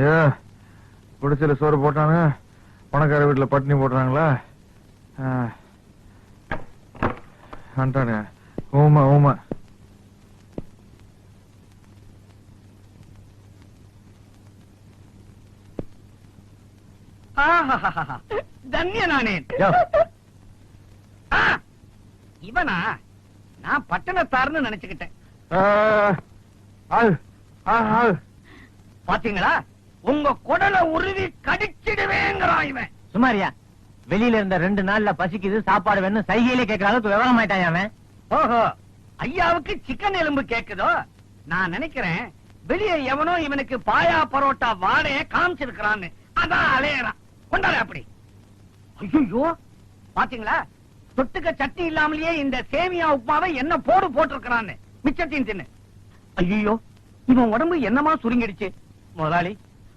ஏ குடிசையில் சோறு போட்டாங்க பணக்கார வீட்டில் பட்டினி போடுறாங்களா? ஆ. வந்துட்டானே. ஊமா ஊமா. தன்யனானேன் இவனா? நான் பட்டணத்தார்னு நினைச்சுக்கிட்டேன். பாத்தீங்களா? உங்க குடலை உருவி கடிச்சிடுவேங்கிறான் இவன். சுமாரியா வெளியில இருந்த ரெண்டு நாள்ல பசிக்குது சாப்பாடு வேணும் சைகையிலே கேட்கற அளவுக்கு விவரம் ஆயிட்டான் அவன்? ஓஹோ ஐயாவுக்கு சிக்கன் எலும்பு கேக்குதோ? நான் நினைக்கிறேன் வெளியே எவனோ இவனுக்கு பாயா பரோட்டா வாடைய காமிச்சிருக்கிறான்னு. அதான் அலையறான். கொண்டாரு அப்படி. ஐயோ பாத்தீங்களா? தொட்டுக்க சட்னி இல்லாமலேயே இந்த சேமியா உப்புமாவை என்ன போடு போட்டிருக்கிறான்னு. மிச்சத்தையும் தின்னு. ஐயோ இவன் உடம்பு என்னமா சுருங்கிடுச்சு? முதலாளி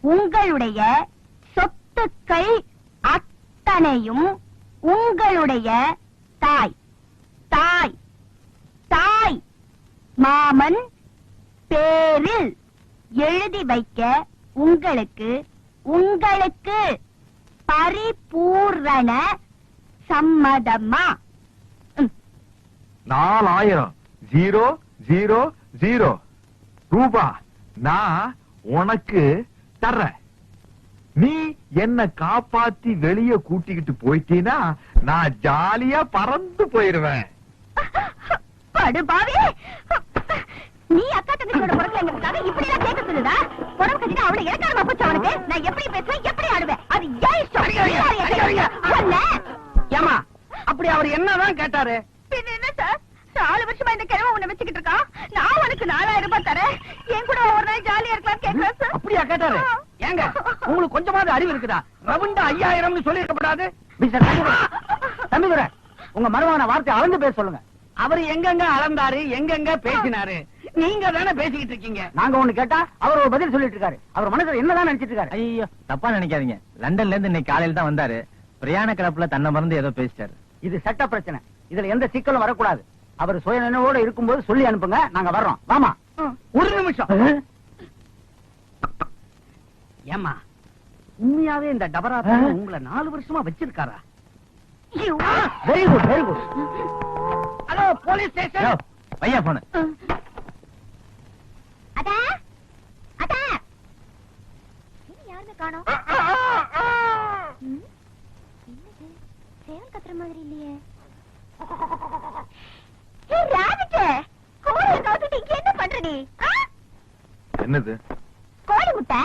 உங்களுடைய சொத்துக்கள் அத்தனையும் உங்களுடைய தாய் தாய் தாய் மாமன் பேரில் எழுதி வைக்க உங்களுக்கு உங்களுக்கு பரிபூரண சம்மதமா? நாலாயிரம். Zero zero zero. ரூபா. நான் உனக்கு தர்றேன் நீ என்ன காப்பாத்தி வெளிய கூட்டிக்கிட்டு போயிட்டீனா நான் ஜாலியா பறந்து போயிருவேன். நீ அக்கா தங்கச்சியோட பிறக்கலைங்கிறதுக்காக இப்படி எல்லாம் கேட்க சொல்லுதா? புறம் கட்டிட்டு அவளை இறக்காரமா போச்சு அவனுக்கு நான் எப்படி பேசுவேன்? எப்படி ஆடுவேன்? அது ஏன் இஷ்டம்? ஏமா அப்படி அவர் என்னதான் கேட்டாரு? நாலு வருஷமா இந்த கிழமை உன்னை வச்சுக்கிட்டு இருக்கான் நான் உனக்கு நாலாயிரம் ரூபாய் தரேன். என் கூட ஒரு நாள் ஜாலியா இருக்கலாம் கேட்கிறேன் சார் அப்படியா கேட்டாரு? ஏங்க உங்களுக்கு கொஞ்சமாவது அறிவு இருக்குதா? ரவுண்டா ஐயாயிரம்னு சொல்லி இருக்கப்படாது மிஸ்டர் தம்பிதுரை உங்க மருமான வார்த்தை அளந்து பேச சொல்லுங்க. அவர் எங்கெங்க அளந்தாரு எங்கெங்க பேசினாரு? நீங்க தானே பேசிக்கிட்டு இருக்கீங்க. நாங்க ஒண்ணு கேட்டா அவர் ஒரு பதில் சொல்லிட்டு இருக்காரு. அவர் மனசுல என்னதான் நினைச்சிட்டு இருக்காரு? ஐயோ தப்பா நினைக்காதீங்க. லண்டன்ல இருந்து இன்னைக்கு காலையில தான் வந்தாரு. பிரயாண கிளப்புல தன்னை மறந்து ஏதோ பேசிட்டாரு. இது சட்ட பிரச்சனை. இதுல எந்த சிக்கலும் வரக்கூடாது. அவர் சுய நினைவோட இருக்கும்போது சொல்லி அனுப்புங்க. நாங்க வர்றோம். வாமா. ஒரு நிமிஷம். ஏமா உண்மையாவே இந்த டபரா உங்களை நாலு வருஷமா வச்சிருக்காரா? Very good very good hello police station பையா போன அதா அதா காணோம்? ம்? என்னது? சேவல் கத்துற மாதிரி இல்லையே ஏய், ராஜிக்கு, என்னது? கோழி முட்டை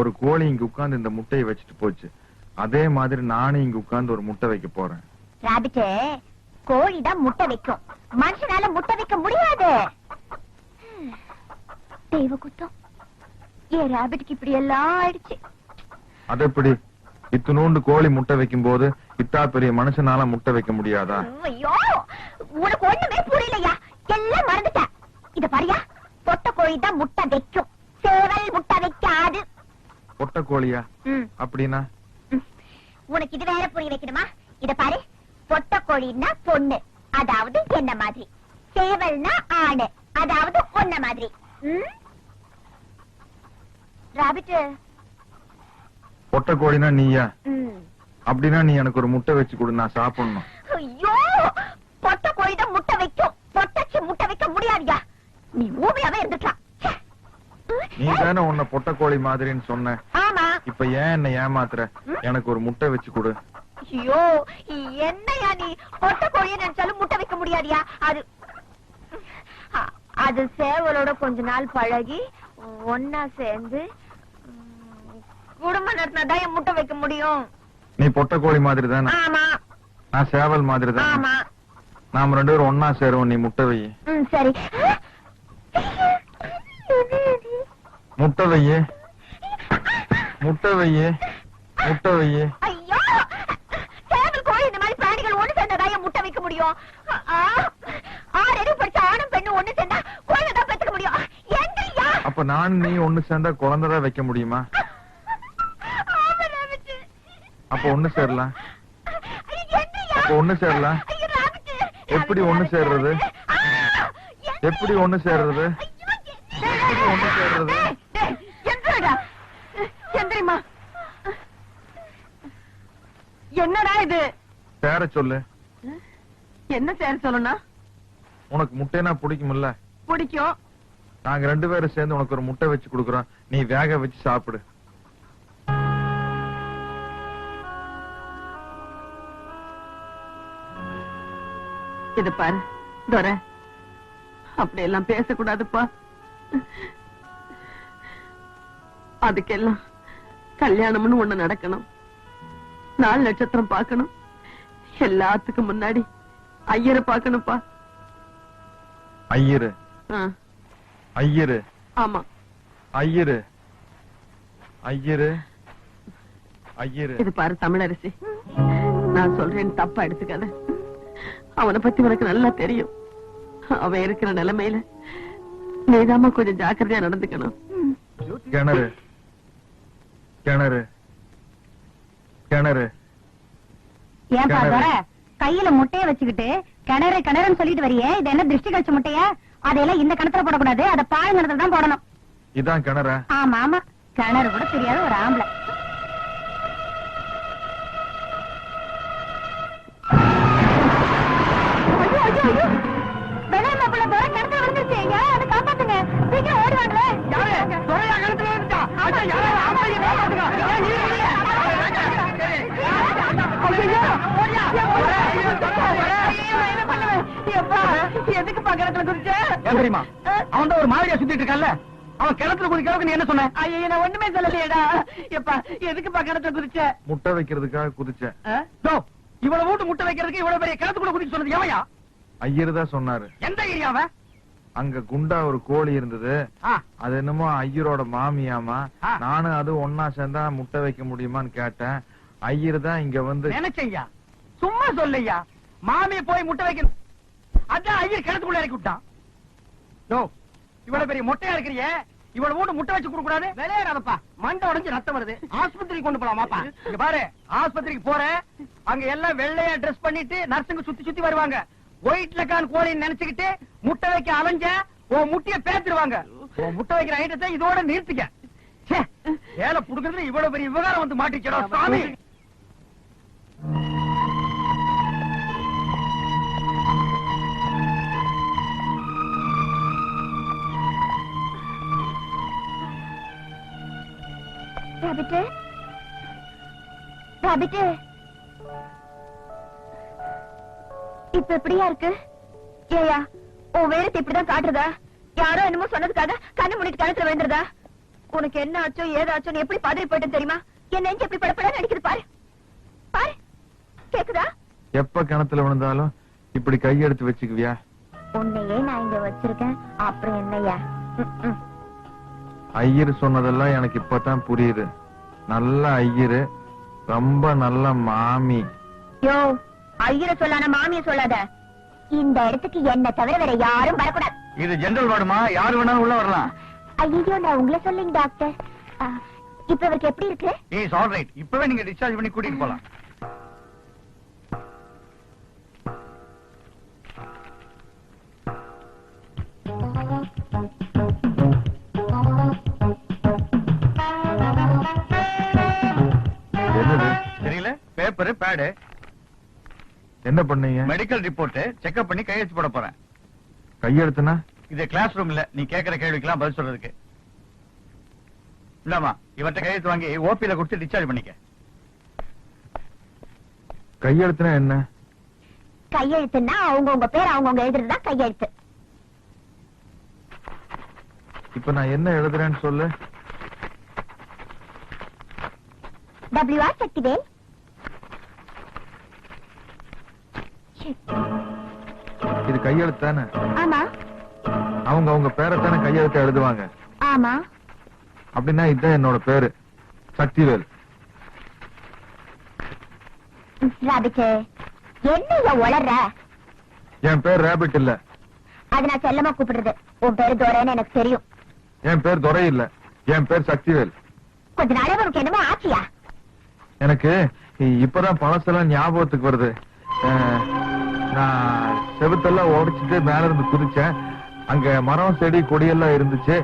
ஒரு கோழி இங்க உட்கார்ந்து இந்த முட்டையை வச்சுட்டு போச்சு. அதே மாதிரி நானும் இங்க உட்கார்ந்து ஒரு முட்டை வைக்க போறேன். ராபிட்டு கோழி தான் முட்டை வைக்கும். மனுஷனால முட்டை வைக்க முடியாது. தெய்வ குத்தம் ஏன் ராபிட்டுக்கு இப்படி எல்லாம் ஆயிடுச்சு? அது எப்படி? இத்தினூண்டு கோழி முட்டை வைக்கும் போது இத்தா பெரிய மனுஷனால முட்டை வைக்க முடியாதா? ஐயோ உனக்கு ஒண்ணுமே புரியலையா? எல்லாம் மறந்துட்ட இத பாரியா? கோழி தான் முட்டை வைக்கும். சேவல் முட்டை வைக்காது. பொட்டை கோழியா அப்படின்னா. உனக்கு இது வேற புரிய வைக்கணுமா? இத பாரு. பொட்ட கோழின்னா பொண்ணு. அதாவது என்ன மாதிரி? சேவல்னா ஆணு. அதாவது ஒன்ன மாதிரி. பொட்டை கோழினா நீயா. அப்படின்னா நீ எனக்கு ஒரு முட்டை வச்சு கொடு நான் சாப்பிடணும். ஐயோ! பொட்ட கோழி தான் முட்டை வைக்கும். பொட்டச்சு முட்டை வைக்க முடியாதுயா? நீ ஊமையாவே ச்சே. நீ தானே உன்னை பொட்டை கோழி மாதிரின்னு சொன்ன. ஆமா. இப்ப ஏன் என்ன ஏமாத்துற? எனக்கு ஒரு முட்டை வச்சு கொடு. ஐயோ என்னையா நீ? பொட்ட கோழியை நினைச்சாலும் முட்டை வைக்க முடியாதியா? அது அது சேவலோட கொஞ்ச நாள் பழகி ஒன்னா சேர்ந்து குடும்பம் நடத்தினாதான் என் முட்டை வைக்க முடியும். நீ பொட்டை கோழி மாதிரி தானே ஆமா. நான் சேவல் மாதிரி தானே ஆமா. நாம ரெண்டு பேரும் ஒன்னா சேருவோம் நீ முட்டை வை. ம் சரி. முட்டை வையே முட்டை வையே முட்டை வையே ஐயோ! சேவல் கோழி இந்த மாதிரி பிராணிகள் ஒண்ணு சேர்ந்தாதான் என் முட்டை வைக்க முடியும். ஆறு அறிவு படிச்ச ஆணும் பெண்ணும் ஒண்ணு சேர்ந்தா குழந்தை தான் பெத்துக்க முடியும். எங்கய்யா? அப்ப நான் நீ ஒண்ணு சேர்ந்தா குழந்தைதான் வைக்க முடியுமா. அப்ப ஒண்ணு சேரலாம்? அப்ப ஒண்ணு சேரலாம். எப்படி ஒண்ணு சேர்றது? எப்படி ஒண்ணு சேர்றது? எப்படி ஒண்ணு சேர்றது? சேர சொல்லு. என்ன சேர சொல்லணும் உனக்கு முட்டைனா பிடிக்கும்ல பிடிக்கும். நாங்க ரெண்டு பேரும் சேர்ந்து உனக்கு ஒரு முட்டை வச்சு கொடுக்குறோம். நீ வேக வச்சு சாப்பிடு. இது பாரு துர. அப்படி எல்லாம் பேசக்கூடாதுப்பா. அதுக்கெல்லாம் கல்யாணம்னு ஒண்ணு நடக்கணும். நாலு நட்சத்திரம் பார்க்கணும். எல்லாத்துக்கும் முன்னாடி ஐயரை பார்க்கணும்ப்பா. ஐயரு. ஐயரு. ஆமா. ஐயரு. ஐயரு. ஐயரு. இது பாரு தமிழரசி. நான் சொல்றேன் தப்பா எடுத்துக்காத. அவனை பத்தி உனக்கு நல்லா தெரியும். அவன் இருக்கிற நிலைமையில நீதாம்மா கொஞ்சம் ஜாக்கிரதையா நடந்துக்கணும். கிணறு. கிணறு. கிணறு. ஏன்பா. துரை கையில முட்டைய வச்சுக்கிட்டு கிணறு கிணறுன்னு சொல்லிட்டு வரியே. இது என்ன திருஷ்டி கழிச்ச முட்டைய? அதையெல்லாம் இந்த கணத்துல போடக்கூடாது. அதை பாழுங்கிணத்துல தான் போடணும். இதான் கிணறா? ஆமா ஆமா. கிணறு கூட தெரியாத ஒரு ஆம்பளை. தெரியுமா? அவன் தான் ஒரு மாதிரியா சுத்திட்டு இருக்கான்ல. அவன் கிணத்துல குதிக்கிறதுக்கு நீ என்ன சொன்ன? ஐயோ, நான் ஒண்ணுமே சொல்லலையேடா. எப்பா, எதுக்குப்பா கிணத்துல குதிச்ச? முட்டை வைக்கிறதுக்காக குதிச்சேன் இவ்வளவு வீட்டு முட்டை வைக்கிறதுக்கு இவ்வளவு பெரிய கிணத்துக்குள்ள குதிக்க சொன்னது எவையா? ஐயரு தான் சொன்னாரு. எந்த ஏரியாவ அங்க குண்டா ஒரு கோழி இருந்தது. அது என்னமோ ஐயரோட மாமியாமா. நானும் அது ஒன்னா சேர்ந்தா முட்டை வைக்க முடியுமான்னு கேட்டேன். ஐயர் தான் இங்க வந்து நினைச்சையா சும்மா சொல்லையா. மாமியை போய் முட்டை வைக்கணும் அதான் ஐயர் கிணத்துக்குள்ள இறக்கி விட்டான். இவ்வளவு பெரிய மொட்டையா இருக்கிறியே? இவ்வளவு வீட்டு முட்டை வச்சு கொடுக்க கூடாது விளையாடாதப்பா. மண்டை உடைஞ்சு ரத்தம் வருது. ஆஸ்பத்திரிக்கு கொண்டு போலாமாப்பா இங்க பாரு ஆஸ்பத்திரிக்கு போறேன். அங்க எல்லாம் வெள்ளையா ட்ரெஸ் பண்ணிட்டு நர்சுங்க சுத்தி சுத்தி வருவாங்க. ஒயிட்ல கான் கோழின்னு நினைச்சுக்கிட்டு முட்டை வைக்க அலைஞ்ச உன் முட்டைய பேத்துருவாங்க. உன் முட்டை வைக்கிற ஐட்டத்தை இதோட நிறுத்திக்க. வேலை புடுக்கிறதுல இவ்வளவு பெரிய விவகாரம் வந்து மாட்டிச்சடா சாமி. ராபிட்டு ராபிட்டு இப்ப எப்படியா இருக்கு? ஏயா உன் வேலத்தை இப்படிதான் காட்டுறதா? யாரோ என்னமோ சொன்னதுக்காக கண்ணு மூடிட்டு கழுத்துல விழுந்துருதா உனக்கு என்ன ஆச்சோ ஏதாச்சோ எப்படி பதறி போயிட்டு தெரியுமா? என் நெஞ்சு எப்படி படப்பட நடிக்குது பாரு. பாரு. கேக்குதா? எப்ப கிணத்துல விழுந்தாலும் இப்படி கையெடுத்து வச்சுக்குவியா? உன்னையே நான் இங்க வச்சிருக்கேன். அப்புறம் ம். ஐயர் சொன்னதெல்லாம் எனக்கு இப்பதான் புரியுது. நல்ல ஐயரு ரொம்ப நல்ல மாமி. யோ ஐயரை சொல்லான மாமிய சொல்லாத. இந்த இடத்துக்கு என்ன தவிர வேற யாரும் வரக்கூடாது. இது ஜெனரல் வார்டுமா யாரு வேணாலும் உள்ள வரலாம். ஐயோ நான் உங்களை சொல்லுங்க டாக்டர் இப்ப இவருக்கு எப்படி இருக்கு? இஸ் ஆல் ரைட் இப்பவே நீங்க டிஸ்சார்ஜ் பண்ணி கூட்டிட்டு போலாம். பேடு. என்ன பண்ணீங்க? மெடிக்கல் ரிப்போர்ட் செக்அப் பண்ணி கையெழுத்து போட போறேன். கையெழுத்துனா? இது கிளாஸ் ரூம் இல்ல. நீ கேக்குற கேள்விக்கெல்லாம் பதில் சொல்றதுக்கு. இல்லாமா இவர்ட்ட கையெழுத்து வாங்கி ஓபில கொடுத்து டிஸ்சார்ஜ் பண்ணிக்க. கையெழுத்துனா என்ன? கையெழுத்துன்னா அவங்க உங்க பேர் அவங்க உங்க எழுதுறதுதான் கையெழுத்து. இப்ப நான் என்ன எழுதுறேன்னு சொல்லு. டபிள்யூ ஆர் சக்திவேல் கையெழுத்து தானே ஆமா. அவங்க அவங்க கையெழுத்து எழுதுவாங்க? ஆமா. அப்படின்னா இதுதான் என்னோட பேரு. சக்திவேல். ராபிட்டு என்ன உளர்ற என் பேர் ரேபிட் இல்ல. அது நான் செல்லமா கூப்பிடுறது. உன் பேரு தோரன்னு எனக்கு தெரியும். என் பேர் துரை இல்ல. என் பேர் சக்திவேல். கொஞ்ச நாளே உனக்கு என்னமோ ஆச்சியா? எனக்கு இப்பதான் பழசெல்லாம் ஞாபகத்துக்கு வருது. அஹ், நான் செவுத்தெல்லாம் உடைச்சிட்டு மேல இருந்து குதிச்சேன். அங்க மரம் செடி கொடியெல்லாம் இருந்துச்சு.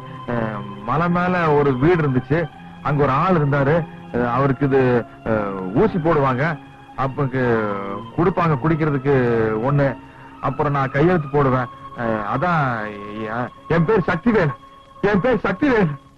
மலை மேல ஒரு வீடு இருந்துச்சு. அங்க ஒரு ஆள் இருந்தாரு. அவருக்கு இது ஊசி போடுவாங்க. அப்ப கொடுப்பாங்க குடிக்கிறதுக்கு ஒண்ணு. அப்புறம் நான் கையெழுத்து போடுவேன். அதான் என் பேர் சக்திவேல். என் பேர் சக்திவேல்.